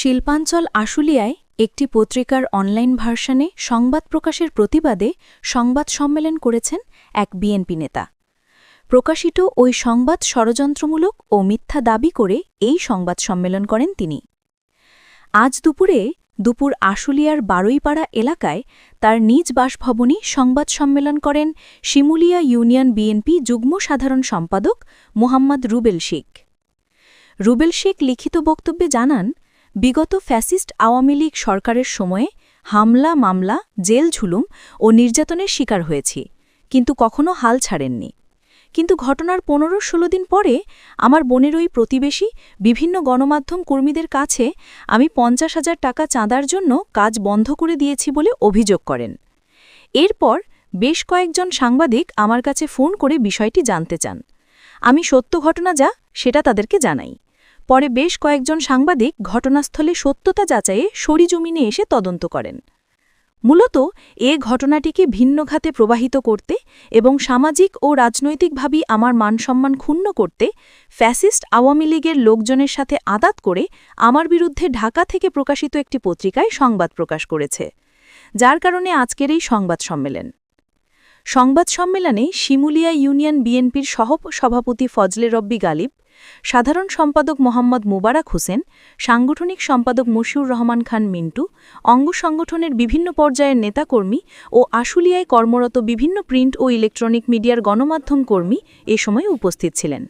শিল্পাঞ্চল আশুলিয়ায় একটি পত্রিকার অনলাইন ভার্সনে সংবাদ প্রকাশের প্রতিবাদে সংবাদ সম্মেলন করেছেন এক বিএনপি নেতা। প্রকাশিত ওই সংবাদ ষড়যন্ত্রমূলক ও মিথ্যা দাবি করে এই সংবাদ সম্মেলন করেন তিনি। আজ দুপুরে দুপুর আশুলিয়ার বারুইপাড়া এলাকায় তার নিজ বাসভবনই সংবাদ সম্মেলন করেন শিমুলিয়া ইউনিয়ন বিএনপি যুগ্ম সাধারণ সম্পাদক মোহাম্মদ রুবেল শেখ। রুবেল শেখ লিখিত বক্তব্যে জানান বিগত ফ্যাসিস্ট আওয়ামী লীগ সরকারের সময়ে হামলা, মামলা, জেল ঝুলুম ও নির্যাতনের শিকার হয়েছি, কিন্তু কখনো হাল ছাড়েননি। কিন্তু ঘটনার পনেরো ষোলো দিন পরে আমার বোনের ওই প্রতিবেশী বিভিন্ন গণমাধ্যম কর্মীদের কাছে আমি পঞ্চাশ হাজার টাকা চাঁদার জন্য কাজ বন্ধ করে দিয়েছি বলে অভিযোগ করেন। এরপর বেশ কয়েকজন সাংবাদিক আমার কাছে ফোন করে বিষয়টি জানতে চান। আমি সত্য ঘটনা যা সেটা তাদেরকে জানাই। পরে বেশ কয়েকজন সাংবাদিক ঘটনাস্থলে সত্যতা যাচাইয়ে সরিজমিনে এসে তদন্ত করেন। মূলত এ ঘটনাটিকে ভিন্ন খাতে প্রবাহিত করতে এবং সামাজিক ও রাজনৈতিকভাবেই আমার মানসম্মান ক্ষুণ্ণ করতে ফ্যাসিস্ট আওয়ামী লীগের লোকজনের সাথে আদাত করে আমার বিরুদ্ধে ঢাকা থেকে প্রকাশিত একটি পত্রিকায় সংবাদ প্রকাশ করেছে, যার কারণে আজকের এই সংবাদ সম্মেলন। সংবাদ সম্মেলনে শিমুলিয়া ইউনিয়ন বিএনপির সহ সভাপতি ফজলে রব্বি গালিব সাধারণ সম্পাদক মোহাম্মদ মুবারক হোসেন, সাংগঠনিক সম্পাদক মশিউর রহমান খান মিন্টু, অঙ্গ সংগঠনের বিভিন্ন পর্যায়ের নেতাকর্মী ও আশুলিয়ায় কর্মরত বিভিন্ন প্রিন্ট ও ইলেকট্রনিক মিডিয়ার গণমাধ্যম কর্মী এ সময় উপস্থিত ছিলেন।